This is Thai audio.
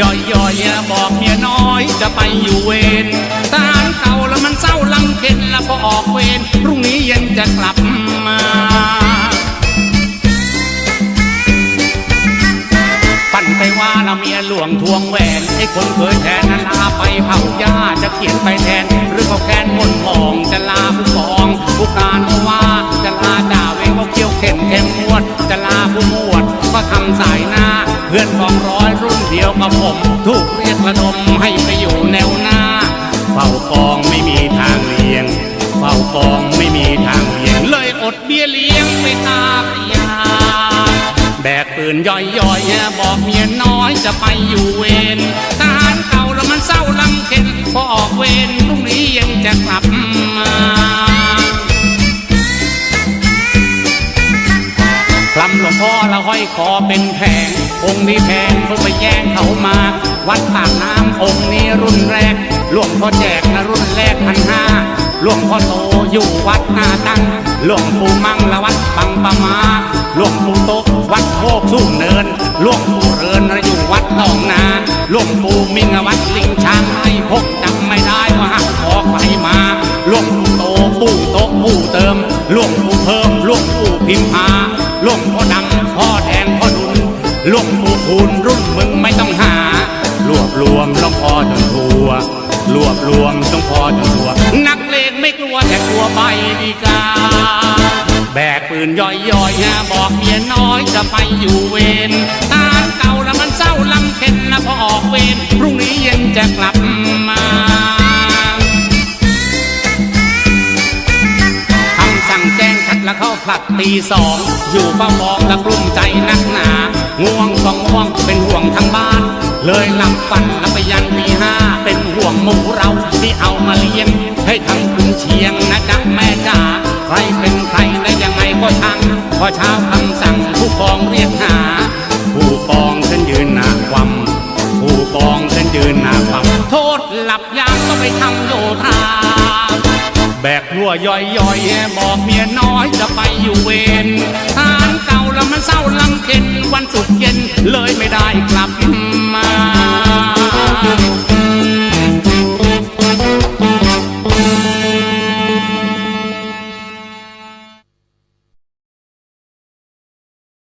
ย่อยๆบอกเมียน้อยจะไปอยู่เวรทหารเก่าแล้วมันเศร้าลังเข็นแล้วพอออกเวรพรุ่งนี้เย็นจะกลับมาปั่นไปว่าเราเมียหลวงทวงแหวนไอ้คนเคยแทนนั้นลาไปเผาหญ้าจะเขียนไปแทน ยวกับผมถูกเรียกระดมให้ไปอยู่แนวหน้า เฝ้ากองไม่มีทางเลี้ยง เฝ้ากองไม่มีทางเลี้ยง เลยอดเบี้ยเลี้ยงไปตาพยา แบกปืนย่อยๆบอกเมียน้อยจะไปอยู่เวรทหาร ห้อยคอเป็นแผงองค์นี้แพงเพิ่งไปแย่งเขามา วัดปากน้ำองค์นี้รุ่นแรกหลวงพ่อแจกนะรุ่นแรกพันห้าหลวงพ่อโตอยู่วัดนาตั้งหลวงปู่มั่งละวัดปังปะมาหลวงปู่โตวัดโคกสูงเนินหลวงปู่เรินระอยู่วัดหนองนาหลวงปู่มิงวัดลิงช้างให้พกจำไม่ได้ว่าหักคอใครมาหลวงปู่โตปู่โตปู่เติมหลวงปู่เพิ่มหลวงปู่พิมพา ลวงพ่อดำพ่อแดงพ่อดุลหลวงปู่คูณรุ่นมึงไม่ต้องหารวบรวมหลวงพ่อจนทัวรวบรวมหลวงพ่อจนทัวนักเลงไม่กลัวแต่กลัวใบดีกา แบกปืนย่อยๆนะบอกเมียน้อยจะไปอยู่เวรทหาเก่าแล้วมันเศร้าลำเค็นนะพอออกเวรพรุ่งนี้เย็นจะกลับ แล้วเข้าผลัดตีสอง อยู่เฝ้ามองและกลุ้มใจนักหนา ง่วงก็ง่วงเป็นห่วงทั้งบ้าน เลยหลับฝันแล้วไปยันตีห้า เป็นห่วงหมูเราที่เอามาเลี้ยง ให้ทั้งคุณเชียงนะจ๊ะแม่จ๋าใครเป็นใครและยังไงก็ช่างพอเช้าคำสั่งผู้กองเรียกหา ผู้กองฉันยืนหน้าความผู้กองฉันยืนหน้าความโทษหลับยามก็ไปทำโยธา แบกหัวย่อยๆบอกเมียน้อยจะไปอยู่เวรทานเก่าแล้วมันเศร้าลำเค็นวันสุกเย็นเลยไม่ได้กลับ